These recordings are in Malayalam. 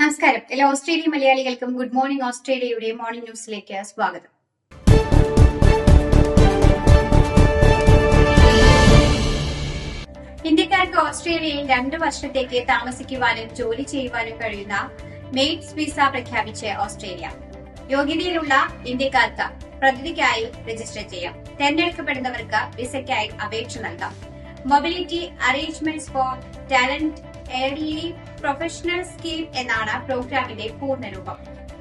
നമസ്കാരം. എല്ലാ ഓസ്ട്രേലിയ മലയാളികൾക്കും ഗുഡ് മോർണിംഗ് ഓസ്ട്രേലിയയുടെ മോർണിംഗ് ന്യൂസിലേക്ക് സ്വാഗതം. ഇന്ത്യക്കാർക്ക് ഓസ്ട്രേലിയയിൽ രണ്ട് വർഷത്തേക്ക് താമസിക്കുവാനും ജോലി ചെയ്യുവാനും കഴിയുന്ന മെയ്റ്റ്സ് വിസ പ്രഖ്യാപിച്ച് ഓസ്ട്രേലിയ. യോഗ്യതയിലുള്ള ഇന്ത്യക്കാർക്ക് പ്രതിനിധിക്കായി രജിസ്റ്റർ ചെയ്യാം. തെരഞ്ഞെടുക്കപ്പെടുന്നവർക്ക് വിസയ്ക്കായി അപേക്ഷ നൽകാം. Mobility arrangements for talent early professional scheme എന്നാണ് പ്രോഗ്രാമിന്റെ പൂർണരൂപം.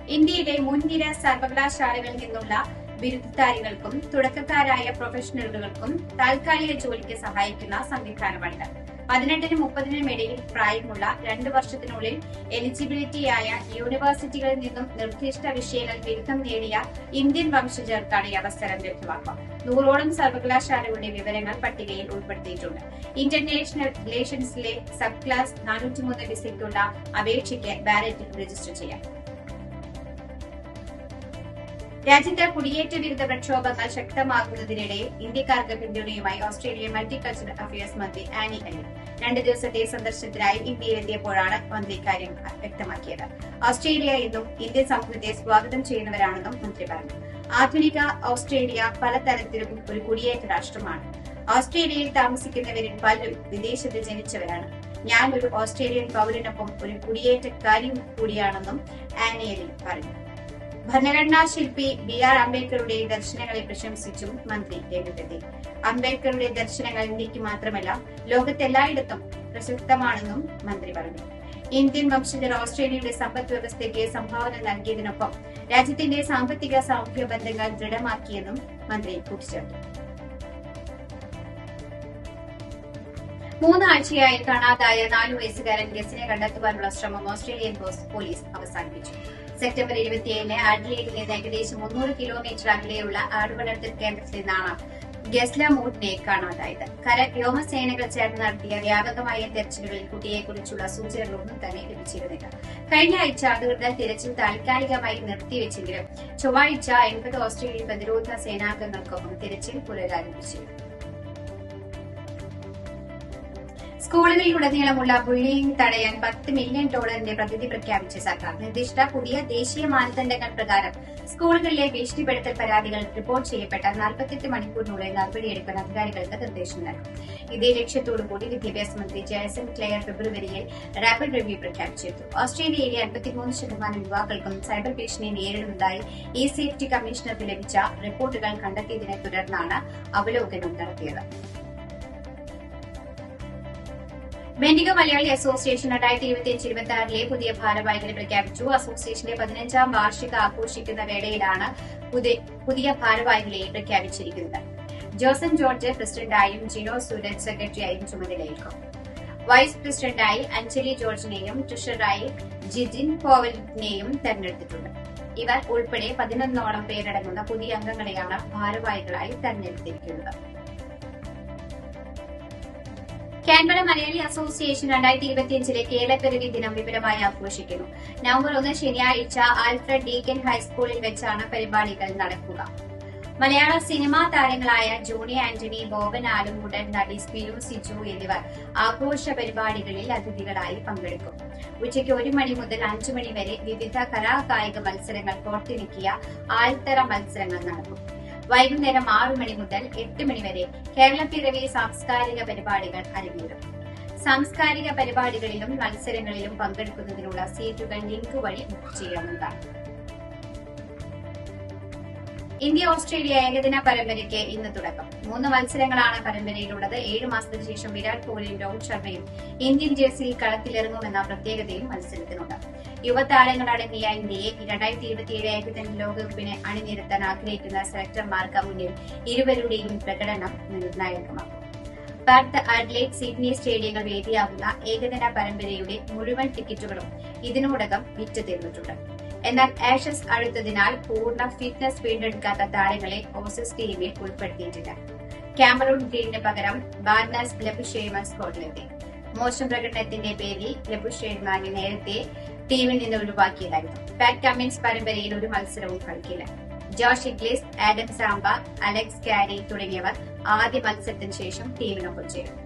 ഇന്ത്യയിലെ മുൻനിര സർവകലാശാലകളിൽ നിന്നുള്ള ബിരുദധാരികൾക്കും തുടക്കക്കാരായ പ്രൊഫഷണലുകൾക്കും താൽക്കാലിക ജോലിക്ക് സഹായിക്കുന്ന സംവിധാനമാണിത്. പതിനെട്ടിനും മുപ്പതിനും ഇടയിൽ പ്രായമുള്ള രണ്ടു വർഷത്തിനുള്ളിൽ എലിജിബിലിറ്റിയായ യൂണിവേഴ്സിറ്റികളിൽ നിന്നും നിർദ്ദിഷ്ട വിഷയങ്ങൾ ബിരുദം നേടിയ ഇന്ത്യൻ വംശജർക്കാണ് ഈ അവസരം ലഭ്യമാക്കുക. നൂറോളം സർവകലാശാലകളുടെ വിവരങ്ങൾ പട്ടികയിൽ ഉൾപ്പെടുത്തിയിട്ടുണ്ട്. ഇന്റർനാഷണൽ റിലേഷൻസിലെ സബ് ക്ലാസ് നാനൂറ്റിമൂന്ന് വിസയ്ക്കുള്ള അപേക്ഷയ്ക്ക് ബാലറ്റിൽ രജിസ്റ്റർ ചെയ്യാം. രാജ്യത്ത് കുടിയേറ്റ വിരുദ്ധ പ്രക്ഷോഭങ്ങൾ ശക്തമാകുന്നതിനിടെ ഇന്ത്യക്കാർക്ക് പിന്തുണയുമായി ഓസ്ട്രേലിയൻ മൾട്ടികൾച്ചറൽ അഫയേഴ്സ് മന്ത്രി ആനി അലി രണ്ട് ദിവസത്തെ സന്ദർശനത്തിനായി ഇന്ത്യയിലെത്തിയപ്പോഴാണ് മന്ത്രി കാര്യം വ്യക്തമാക്കിയത്. ഓസ്ട്രേലിയ എന്നും ഇന്ത്യൻ സമൂഹത്തെ സ്വാഗതം ചെയ്യുന്നവരാണെന്നും മന്ത്രി പറഞ്ഞു. ആധുനിക ഓസ്ട്രേലിയ പലതരത്തിലും ഒരു കുടിയേറ്റ രാഷ്ട്രമാണ്. ഓസ്ട്രേലിയയിൽ താമസിക്കുന്നവരിൽ പലരും വിദേശത്ത് ജനിച്ചവരാണ്. ഞാൻ ഒരു ഓസ്ട്രേലിയൻ പൗരനൊപ്പം ഒരു കുടിയേറ്റക്കാരിയും കൂടിയാണെന്നും ആനി അലി പറഞ്ഞു. ഭരണഘടനാ ശില്പി ബി ആർ അംബേദ്കറുടെ ദർശനങ്ങളെ പ്രശംസിച്ചും മന്ത്രി രംഗത്തെത്തി അംബേദ്കറുടെ ദർശനങ്ങൾ ഇന്ത്യയ്ക്ക് മാത്രമല്ല ലോകത്തെല്ലായിടത്തും പ്രസക്തമാണെന്നും മന്ത്രി പറഞ്ഞു. ഇന്ത്യൻ വംശജർ ഓസ്ട്രേലിയയുടെ സമ്പദ് വ്യവസ്ഥയ്ക്ക് സംഭാവന നൽകിയതിനൊപ്പം രാജ്യത്തിന്റെ സാമ്പത്തിക സാമൂഹ്യ ബന്ധങ്ങൾ ദൃഢമാക്കിയെന്നും മന്ത്രി കൂട്ടിച്ചേർത്തു. മൂന്നാഴ്ചയായി കാണാതായ നാലു വയസ്സുകാരൻ ഗസിനെ കണ്ടെത്തുവാനുള്ള ശ്രമം ഓസ്ട്രേലിയൻ പോലീസ് അവസാനിപ്പിച്ചു. സെപ്റ്റംബർ ഇരുപത്തിയേഴിന് അഡ്ലൈഡിൽ നിന്ന് ഏകദേശം മുന്നൂറ് കിലോമീറ്റർ അകലെയുള്ള ആടുവളർത്തൽ കേന്ദ്രത്തിൽ നിന്നാണ് ഗസ്ല മൂട്ടിനെ കാണാതായത്. കര വ്യോമസേനകൾ ചേർന്ന് നടത്തിയ വ്യാപകമായ തെരച്ചിലുകളിൽ കുട്ടിയെ കുറിച്ചുള്ള സൂചനകളൊന്നും തന്നെ ലഭിച്ചിരുന്നില്ല. കഴിഞ്ഞ ആഴ്ച അധികൃതർ തിരച്ചിൽ താൽക്കാലികമായി നിർത്തിവെച്ചെങ്കിലും ചൊവ്വാഴ്ച എൺപത് ഓസ്ട്രേലിയൻ പ്രതിരോധ സേനാംഗങ്ങൾക്കൊപ്പം തിരച്ചിൽ പുനരാരംഭിച്ചിരുന്നു സ്കൂളുകളിലുടനീളമുള്ള ബുള്ളിയിങ് തടയാൻ പത്ത് മില്യൺ ഡോളറിന്റെ പദ്ധതി പ്രഖ്യാപിച്ച സർക്കാർ. നിർദ്ദിഷ്ട പുതിയ ദേശീയ മാനദണ്ഡങ്ങൾ പ്രകാരം സ്കൂളുകളിലെ ഭീഷണിപ്പെടുത്തൽ പരാതികൾ റിപ്പോർട്ട് ചെയ്യപ്പെട്ട നാൽപ്പത്തെട്ട് മണിക്കൂറിനുള്ളിൽ നടപടിയെടുക്കാൻ അധികാരികൾക്ക് നിർദ്ദേശം നൽകും. ഇതേ ലക്ഷ്യത്തോടുകൂടി വിദ്യാഭ്യാസ മന്ത്രി ജയസൺ ക്ലെയർ ഫെബ്രുവരിയിൽ റാപ്പിഡ് റിവ്യൂ പ്രഖ്യാപിച്ചിരുന്നു. ഓസ്ട്രേലിയയിലെ അൻപത്തിമൂന്ന് ശതമാനം യുവാക്കൾക്കും സൈബർ ഭീഷണി നേരിടുന്നതായി ഇ സേഫ്റ്റി കമ്മീഷണർക്ക് ലഭിച്ച റിപ്പോർട്ടുകൾ കണ്ടെത്തിയതിനെ തുടർന്നാണ് അവലോകനം നടത്തിയത്. ബെൻഡിക മലയാളി അസോസിയേഷൻ രണ്ടായിരത്തി ഇരുപത്തിയഞ്ച് ഇരുപത്തി ആറിലെ പുതിയ ഭാരവാഹികളെ പ്രഖ്യാപിച്ചു. അസോസിയേഷന്റെ പതിനഞ്ചാം വാർഷിക ആഘോഷിക്കുന്ന വേളയിലാണ് പുതിയ ഭാരവാഹികളെ പ്രഖ്യാപിച്ചിരിക്കുന്നത്. ജോസൻ ജോർജ് പ്രസിഡന്റായും ജിനോ സൂരജ് സെക്രട്ടറിയായും ചുമതലയേൽക്കും. വൈസ് പ്രസിഡന്റായി അഞ്ജലി ജോർജിനെയും ട്രഷററായി ജിജിൻ പോവലിനെയും തെരഞ്ഞെടുത്തിട്ടുണ്ട്. ഇവർ ഉൾപ്പെടെ പതിനൊന്നോളം പേരടങ്ങുന്ന പുതിയ അംഗങ്ങളെയാണ് ഭാരവാഹികളായി തെരഞ്ഞെടുത്തിരിക്കുന്നത്. കാൻബറ മലയാളി അസോസിയേഷൻ രണ്ടായിരത്തി ഇരുപത്തിയഞ്ചിലെ കേരളപ്പിറവി ദിനം വിപുലമായി ആഘോഷിക്കുന്നു. നവംബർ ഒന്ന് ശനിയാഴ്ച ആൽഫ്രഡ് ഡീക്കൻ ഹൈസ്കൂളിൽ വെച്ചാണ് പരിപാടികൾ നടക്കുക. മലയാള സിനിമാ താരങ്ങളായ ജോണി ആന്റണി ബോബൻ ആലുമുടൻ നടി സ്പിരു സിജു എന്നിവർ ആഘോഷ പരിപാടികളിൽ അതിഥികളായി പങ്കെടുക്കും. ഉച്ചയ്ക്ക് ഒരു മണി മുതൽ അഞ്ചു മണി വരെ വിവിധ കലാകായിക മത്സരങ്ങൾ കോർത്തിണക്കിയ ആൽത്തറ മത്സരങ്ങൾ നടക്കും. വൈകുന്നേരം ആറു മണി മുതൽ എട്ട് മണി വരെ കേരളപ്പിറവി സാംസ്കാരിക പരിപാടികൾ അരങ്ങേറും. സാംസ്കാരിക പരിപാടികളിലും മത്സരങ്ങളിലും പങ്കെടുക്കുന്നതിനുള്ള സീറ്റുകൾ ലിങ്ക് വഴി ബുക്ക് ചെയ്യാവുന്നതാണ്. ഇന്ത്യ ഓസ്ട്രേലിയ ഏകദിന പരമ്പരയ്ക്ക് ഇന്ന് തുടക്കം. മൂന്ന് മത്സരങ്ങളാണ് പരമ്പരയിലുള്ളത്. ഏഴ് മാസത്തിന് ശേഷം വിരാട് കോഹ്ലിയും രോഹിത് ശർമ്മയും ഇന്ത്യൻ ജേഴ്സിയിൽ കളത്തിലിറങ്ങുമെന്ന പ്രത്യേകതയും മത്സരത്തിനുണ്ട്. യുവതാരങ്ങളടങ്ങിയ ഇന്ത്യയെ രണ്ടായിരത്തി ഇരുപത്തിയേഴ് ഏകദിന ലോകകപ്പിന് അണിനിരത്താൻ ആഗ്രഹിക്കുന്ന സെലക്ടർമാർക്ക് മുന്നിൽ ഇരുവരുടെയും പ്രകടനം നിർണായകമാണ് പെർത്ത് അഡ്ലേറ്റ് സിഡ്നി സ്റ്റേഡിയങ്ങൾ വേദിയാകുന്ന ഏകദിന പരമ്പരയുടെ മുഴുവൻ ടിക്കറ്റുകളും ഇതിനോടകം വിറ്റ് തീർന്നിട്ടുണ്ട്. എന്നാൽ ആഷസ് അടുത്തതിനാൽ പൂർണ ഫിറ്റ്നസ് വീണ്ടെടുക്കാത്ത താരങ്ങളെ ഓസസ് ടീമിൽ ഉൾപ്പെടുത്തിയിട്ടില്ല. ക്യാമറൂൺ ഗ്രീനിന് പകരം ബാർനസ് ലഭുഷേമ സ്കോട്ടിലെത്തി. മോശം പ്രകടനത്തിന്റെ പേരിൽ ലബുഷേമാനെ നേരത്തെ ടീമിൽ നിന്ന് ഒഴിവാക്കിയതായിരുന്നു. പാറ്റ് കമ്മിൻസ് പരമ്പരയിൽ ഒരു മത്സരവും കളിക്കില്ല. Josh Inglis Adam Zampa Alex Carey തുടങ്ങിയവർ ആദ്യ മത്സരത്തിന് ശേഷം ടീമിനൊപ്പം ചേരും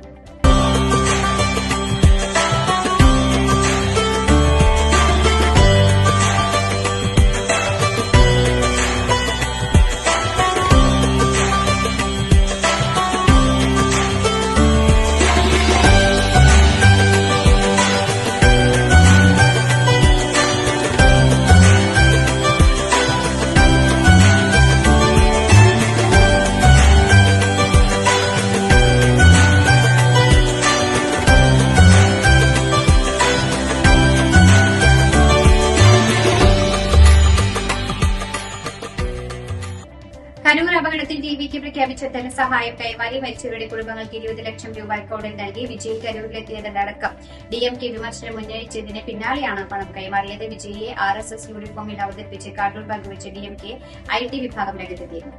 കരൂർ അപകടത്തിൽ ടിവിക്ക് പ്രഖ്യാപിച്ച ധനസഹായം കൈമാറി മരിച്ചവരുടെ കുടുംബങ്ങൾക്ക് ഇരുപത് ലക്ഷം രൂപ അക്കൌണ്ടിൽ നൽകി. വിജയ് കരൂരിലെത്തിയതടക്കം ഡി എം കെ വിമർശനം ഉന്നയിച്ചതിന് പിന്നാലെയാണ് പണം കൈമാറിയത്. വിജയിയെ ആർ എസ് എസ് യൂണിഫോമിൽ അവതരിപ്പിച്ച് കാർട്ടൂൺ പങ്കുവച്ച D M K I T വിഭാഗം രംഗത്തെത്തിയിരുന്നു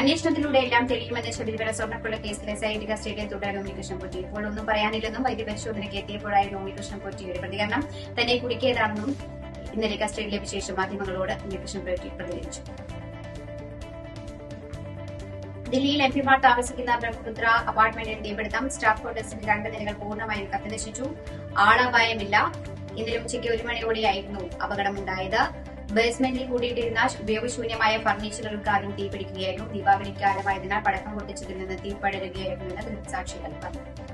അന്വേഷണത്തിലൂടെ എല്ലാം തെളിയുമെന്ന് ശബരിമല സ്വർണക്കുള്ള കേസിലെ സൈനിക സ്റ്റേഡിയം തുടരാൻ ഉണ്ണികൃഷ്ണൻ കൊറ്റി ഇപ്പോൾ ഒന്നും പറയാനില്ലെന്നും വൈദ്യപരിശോധനയ്ക്ക് എത്തിയപ്പോഴായിരുന്നു ഉണ്ണികൃഷ്ണൻ കൊറ്റിയുടെ പ്രതികരണം. തന്നെ കുടുക്കിയതാണെന്നും ഇന്നലെ കസ്റ്റഡിയിൽ ലഭിച്ച ശേഷം മാധ്യമങ്ങളോട് ഉണ്ണികൃഷ്ണൻ പൊറ്റി പ്രതികരിച്ചു. ദില്ലിയിൽ എംപിമാർ താമസിക്കുന്ന ബ്രഹ്മപുത്ര അപ്പാർട്ട്മെന്റിൽ തീപിടുത്തം. സ്റ്റാഫ് ക്വാർട്ടേഴ്സിന്റെ രണ്ട് നിലകൾ പൂർണമായും കത്തിനശിച്ചു. ആളപായമില്ല. ഇന്നലെ ഉച്ചയ്ക്ക് ഒരു മണിയോടെയായിരുന്നു അപകടമുണ്ടായത്. ബേസ്മെന്റിൽ കൂടിയിട്ടിരുന്ന ഉപയോഗശൂന്യമായ ഫർണിച്ചറുകൾക്കാരും തീപിടിക്കുകയായിരുന്നു. ദീപാവലി കാലമായതിനാൽ പടക്കം പൊട്ടിച്ചതിൽ നിന്ന് തീ പടരുകയായിരുന്നുവെന്ന് ദൃക്സാക്ഷികൾ പറഞ്ഞു.